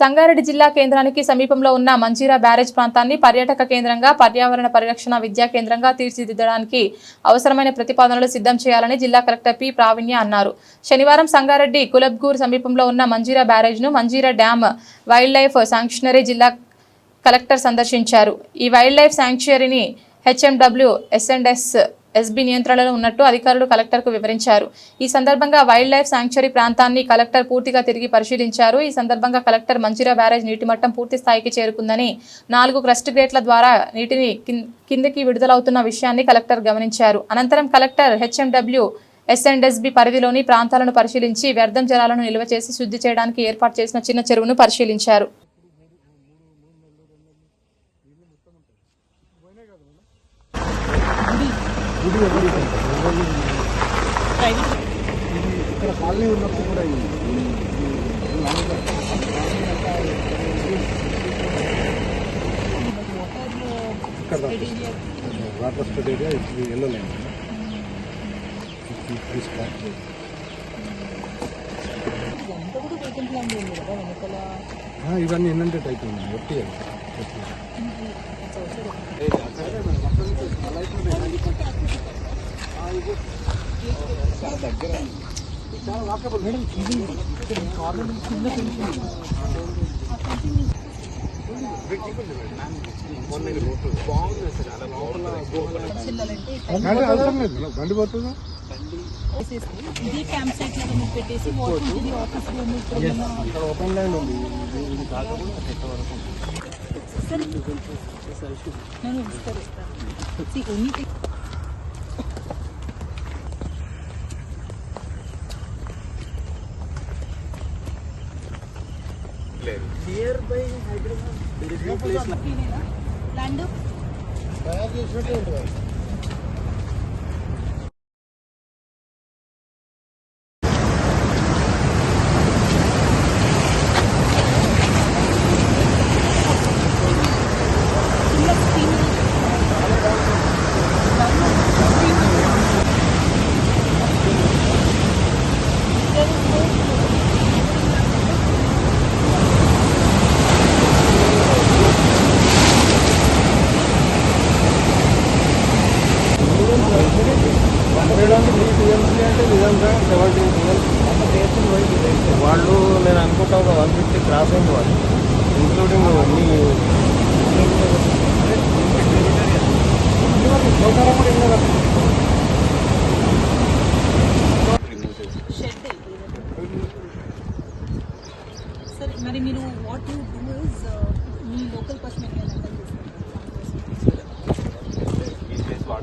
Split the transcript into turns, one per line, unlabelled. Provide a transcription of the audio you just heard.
సంగారెడ్డి జిల్లా కేంద్రానికి సమీపంలో ఉన్న మంజీరా బ్యారేజ్ ప్రాంతాన్ని పర్యాటక కేంద్రంగా పర్యావరణ పరిరక్షణ విద్యా కేంద్రంగా తీర్చిదిద్దడానికి అవసరమైన ప్రతిపాదనలు సిద్ధం చేయాలని జిల్లా కలెక్టర్ పి. ప్రావీణ్య అన్నారు. శనివారం సంగారెడ్డి కులబ్గూర్ సమీపంలో ఉన్న Manjira బ్యారేజ్ను Manjira dam wild life sanctuary జిల్లా కలెక్టర్ సందర్శించారు. ఈ wild life శాంక్చురీని HMW S and S SB నియంత్రణలో ఉన్నట్టు అధికారులు కలెక్టర్కు వివరించారు. ఈ సందర్భంగా వైల్డ్ లైఫ్ శాంక్చురీ ప్రాంతాన్ని కలెక్టర్ పూర్తిగా తిరిగి పరిశీలించారు. ఈ సందర్భంగా కలెక్టర్ మంచిరా బ్యారేజ్ నీటి మట్టం పూర్తి స్థాయికి చేరుకుందని నాలుగు క్రస్ట్ గేట్ల ద్వారా నీటిని కిం- కిందకి విడుదలవుతున్న విషయాన్ని కలెక్టర్ గమనించారు. అనంతరం కలెక్టర్ హెచ్ఎండబ్ల్యూ ఎస్ఎండ్ఎస్బి పరిధిలోని ప్రాంతాలను పరిశీలించి వ్యర్థం జలాలను నిల్వ చేసి శుద్ధి చేయడానికి ఏర్పాటు చేసిన చిన్న చెరువును పరిశీలించారు.
ఇక్కడ కాలనీ ఉన్నప్పుడు కూడా ఇక్కడ వాటర్ ఇది ఎల్లో లైన్ ఇవన్నీ ఎన్నంటే టైప్ ఉన్నాయి ఒట్టి పోతుందా?
ఇది క్యాంప్ సైట్ పెట్టేసి వాటర్ ఆఫీస్
ఓపెన్ ల్యాండ్ ఉంది. ఇది- వరకు
నేను విస్తరిస్తాను See, only thing- ఓకేనేనా? ల్యాండ్
తయారు చేసినట్టే ఉంటుంది
వాళ్ళు నేను అనుకుంటా ఒక వన్ ఫిఫ్టీ క్రాస్ అయింది వాళ్ళు. ఇంక్లూడింగ్ అన్ని
సరే మరి మీరు వాట్ యూ డూ ఇస్ మీ లోకల్ పర్సన్